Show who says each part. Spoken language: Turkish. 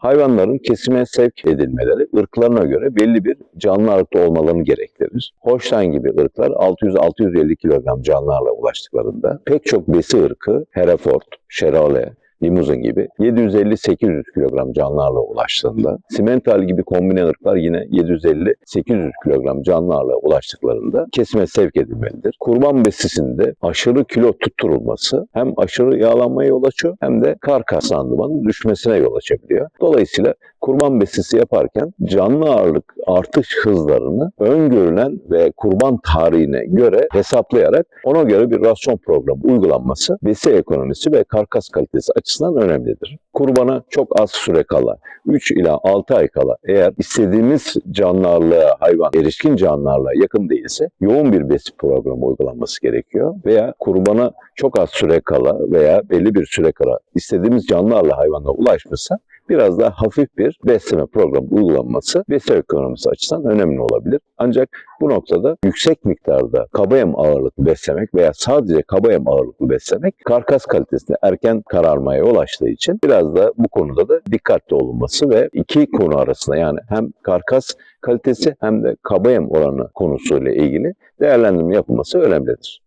Speaker 1: Hayvanların kesime sevk edilmeleri ırklarına göre belli bir canlı ağırlıkta olmalarını gerektirir. Holstein gibi ırklar 600-650 kilogram canlı ağırlığa ulaştıklarında pek çok besi ırkı Hereford, Charolais, limuzin gibi 750-800 kilogram canlı ulaştığında, simental gibi kombine ırklar yine 750-800 kilogram canlı ulaştıklarında kesime sevk edilmelidir. Kurban besisinde aşırı kilo tutturulması hem aşırı yağlanmaya yol açıyor hem de karkas randımanın düşmesine yol açabiliyor. Dolayısıyla kurban besisi yaparken canlı ağırlık artış hızlarını öngörülen ve kurban tarihine göre hesaplayarak ona göre bir rasyon programı uygulanması besi ekonomisi ve karkas kalitesi açısından önemlidir. Kurbana çok az süre kala, 3 ila 6 ay kala eğer istediğimiz canlı ağırlığa hayvan erişkin canlı ağırlığa yakın değilse yoğun bir besi programı uygulanması gerekiyor veya kurbana çok az süre kala veya belli bir süre kala istediğimiz canlı ağırlığa hayvana ulaşmışsa biraz daha hafif bir besleme programı uygulanması besle ekonomisi açısından önemli olabilir. Ancak bu noktada yüksek miktarda kaba yem ağırlıklı beslemek veya sadece kaba yem ağırlıklı beslemek karkas kalitesinde erken kararmaya yol açtığı için biraz da bu konuda da dikkatli olunması ve iki konu arasında yani hem karkas kalitesi hem de kaba yem oranı konusuyla ilgili değerlendirme yapılması önemlidir.